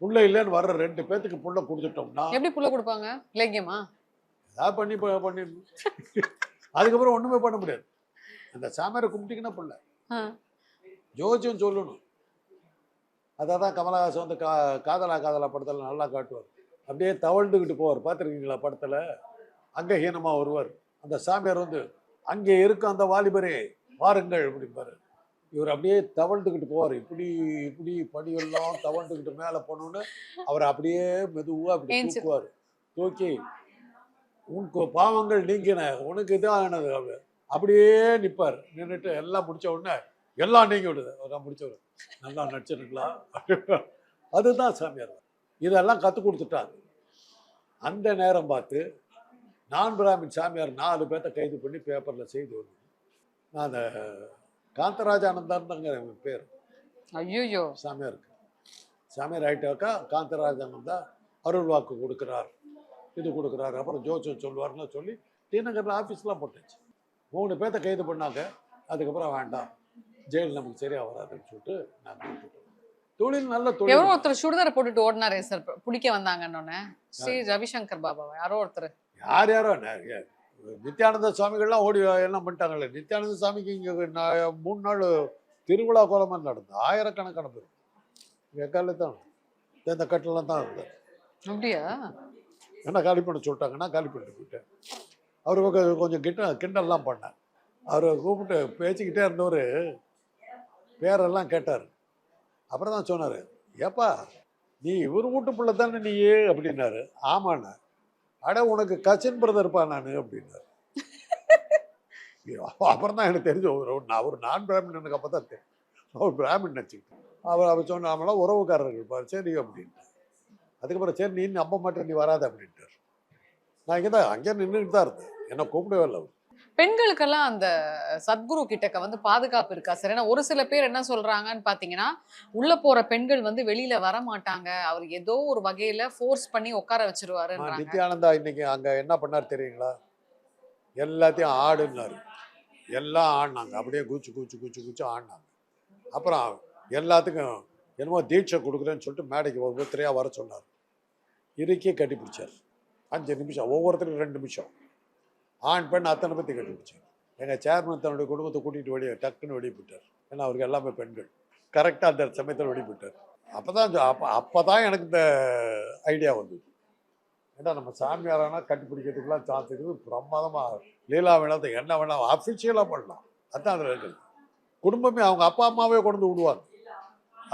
புள்ள இல்லைன்னு வர்ற ரெண்டு பேத்துக்கு புள்ள கொடுத்துட்டோம்னா எப்படி புள்ள கொடுப்பாங்க? லேகியமா ஏதாவது பண்ணி பண்ணி. அதுக்கப்புறம் ஒன்றுமே பண்ண முடியாது. அந்த சாமியாரை கும்பிட்டிங்கன்னா புள்ள. ஜோசியம் சொல்லணும். அதை தான் கமலஹாசன் வந்து கா காதலா காதலா படத்தில் நல்லா காட்டுவார். அப்படியே தவழ்ந்துக்கிட்டு போவார். பார்த்துருக்கீங்களா படத்தில்? அங்கஹீனமாக வருவார். அந்த சாமியார் வந்து அங்கே இருக்க அந்த வாலிபரே வாருங்கள் அப்படிம்பாரு. இவர் அப்படியே தவழ்ந்துக்கிட்டு போவார். இப்படி இப்படி படியெல்லாம் தவழ்ந்துக்கிட்டு மேலே போனோன்னு அவர் அப்படியே மெதுவாக அப்படி தூக்குவார். தூக்கி உனக்கு பாவங்கள் நீங்கின உனக்கு இதானது அவர் அப்படியே நிற்பார் நின்றுட்டு எல்லாம் முடிச்ச உடனே எல்லாம் நீங்கி விடுது அதான் முடிச்சவர் நல்லா நடிச்சிருங்களா அதுதான் சாமியார். இதெல்லாம் கற்றுக் கொடுத்துட்டாங்க அந்த நேரம் பார்த்து நான் பிராமின் சாமியார் நாலு பேர்த்த கைது பண்ணி பேப்பரில் செய்தி வருது நான் அந்த காந்தராஜானந்தான் தாங்க என் பேர். ஐயோ சாமியாருக்கு. சாமியார் ஆயிட்டாக்கா காந்தராஜானந்தா அருள் வாக்கு கொடுக்குறார். இது கொடுக்குறாரு. அப்புறம் ஜோசியம் சொல்லுவார்னு சொல்லி டி நகரில் ஆஃபீஸ்லாம் போட்டுச்சு. மூணு பேர்த்த கைது பண்ணாங்க. அதுக்கப்புறம் வேண்டாம். ஜெயில் நமக்கு சரியா வராதுன்னு சொல்லிட்டு நாங்கள் விட்டுட்டோம் தொழில் நல்ல எவரோ தொழில் ஒருத்தர் சுடிதாரை போட்டுட்டு ஓடினாரே சார் பிடிக்க வந்தாங்கன்னு ஸ்ரீ ரவிசங்கர் பாபாவா யாரோ ஒருத்தர். யார் யாரோ? நித்யானந்த சுவாமிகள்லாம் ஓடி எல்லாம் பண்ணிட்டாங்களே நித்யானந்த சுவாமிக்கு இங்கே மூணு நாள் திருவிழா கோலமாக நடந்தது. ஆயிரக்கணக்கான பேர். எக்கால தான்? இந்த கட்டிலாம் தான் இருந்தது. அப்படியா? என்ன காலி பண்ண சொல்லிட்டாங்கன்னா காலி பண்ணிட்டு போயிட்டேன். அவர் கொஞ்சம் கிட்ட கிண்டல்லாம் பண்ணேன் அவரை கூப்பிட்டு பேசிக்கிட்டே இருந்தவர் பேரெல்லாம் கேட்டார். அப்புறம் தான் சொன்னார் ஏப்பா நீ இவர் வீட்டு பிள்ளை தானே நீ அப்படின்னாரு. ஆமாண்ண. அட உனக்கு கசின் பிரதர்ப்பா நான் அப்படின்னாரு. [laughs] அப்புறம் தான் எனக்கு தெரிஞ்ச ஒரு நான் ஒரு நான் பிராமின் எனக்கு அப்போ தான் தெரியும் அவர் பிராமின் நினச்சிக்கிட்டேன் அவர் அவர் சொன்ன அவங்களாம் உறவுக்காரர்கள் பாரு சரி அப்படின்ட்டு அதுக்கப்புறம் சரி நீ நம்ப மாட்டேன் நீ வராத அப்படின்ட்டார். நான் இங்கே தான் அங்கேயே நின்றுட்டு தான் இருந்தேன். என்னை கூப்பிடவே இல்லை அவர். பெண்களுக்கெல்லாம் அந்த சத்குரு கிட்டக்க வந்து பாதுகாப்பு இருக்கா சார்? ஏன்னா ஒரு சில பேர் என்ன சொல்றாங்கன்னு பாத்தீங்கன்னா உள்ள போற பெண்கள் வந்து வெளியில வர மாட்டாங்க அவர் ஏதோ ஒரு வகையில ஃபோர்ஸ் பண்ணி உட்கார நான் வச்சிருவாருன்றாங்க. நித்யானந்தா இன்னைக்கு அங்கே என்ன பண்ணார் தெரியுங்களா? எல்லாத்தையும் ஆடுனாரு எல்லாம் ஆடினாங்க. அப்படியே குச்சி குச்சி குச்சி குச்சி ஆடினாங்க. அப்புறம் எல்லாத்துக்கும் என்னமோ தீட்சை கொடுக்குறேன்னு சொல்லிட்டு மேடைக்கு ஒவ்வொருத்தரையாக வர சொன்னார். இறுக்கியே கட்டி பிடிச்சார். அஞ்சு நிமிஷம். ஒவ்வொருத்தரும் ரெண்டு நிமிஷம். ஆண் பெண் அத்தனை பற்றி கண்டுபிடிச்சாங்க எங்கள் சேர்மன் தன்னுடைய குடும்பத்தை கூட்டிகிட்டு வெளியே டக்குன்னு வெளியே போயிட்டார் ஏன்னா அவருக்கு எல்லாமே பெண்கள். கரெக்டாக அந்த சமயத்தில் வெளியே போயிட்டார் அப்போ தான் அப்போ அப்போ தான் எனக்கு இந்த ஐடியா வந்தது. ஏன்னா நம்ம சாமியாரானா கண்டுபிடிக்கிறதுக்குலாம் சான்ஸ் இருக்குது. பிரமாதமாக லீலா வேணாத என்ன வேணாம் அஃபிஷியலாக பண்ணலாம். அதான் அதில் இருக்குது குடும்பமே அவங்க அப்பா அம்மாவே கொண்டு வந்து விடுவாங்க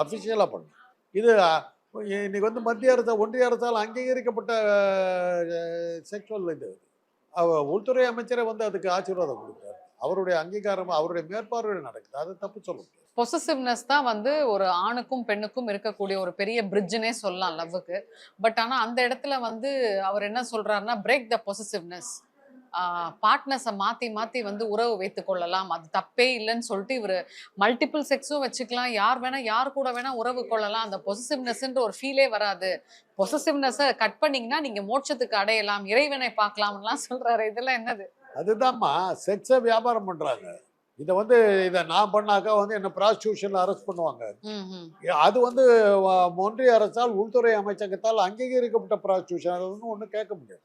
அஃபிஷியலாக பண்ணலாம். இது இன்றைக்கி இன்னைக்கு வந்து மத்திய அரசு ஒன்றிய அரசால் அங்கீகரிக்கப்பட்ட செக்ஷுவல் இது. உள்துறை அமைச்சரே வந்து அதுக்கு ஆசீர்வாதம் கொடுக்குறாரு. அவருடைய அங்கீகாரம் அவருடைய மேற்பார்வையில் நடக்குது. அது தப்பு சொல்ல முடியாது. பொசசிவ்னஸ் தான் வந்து ஒரு ஆணுக்கும் பெண்ணுக்கும் இருக்கக்கூடிய ஒரு பெரிய பிரிட்ஜ்னே சொல்லலாம் லவ்வுக்கு பட் ஆனா அந்த இடத்துல வந்து அவர் என்ன சொல்றாருன்னா பிரேக் த பொசசிவ்னஸ் பார்ட்னர்ஸை மாத்தி மாத்தி வந்து உறவு வைத்துக் கொள்ளலாம். அது தப்பே இல்லைன்னு சொல்லிட்டு இவர் மல்டிபிள் செக்ஸும் வச்சுக்கலாம். யார் வேணா யார் கூட வேணா உறவு கொள்ளலாம். அந்த பொசசிவ்னஸ்ன்ற ஒரு ஃபீலே வராது. பொசசிவ்னஸை கட் பண்ணீங்கன்னா நீங்க மோட்சத்துக்கு அடையலாம். இறைவனை பார்க்கலாம்லாம் சொல்றாரு. இதெல்லாம் என்னது? அதுதான்மா செக்ஸை வியாபாரம் பண்ணுறாங்க இதை வந்து இதை நான் பண்ணாக்கா வந்து என்ன ப்ராஸ்டியூஷனில் அரெஸ்ட் பண்ணுவாங்க. அது வந்து ஒன்றிய அரசால் உள்துறை அமைச்சகத்தால் அங்கீகரிக்கப்பட்ட ப்ராஸ்டியூஷன் ஒன்றும் கேட்க முடியாது.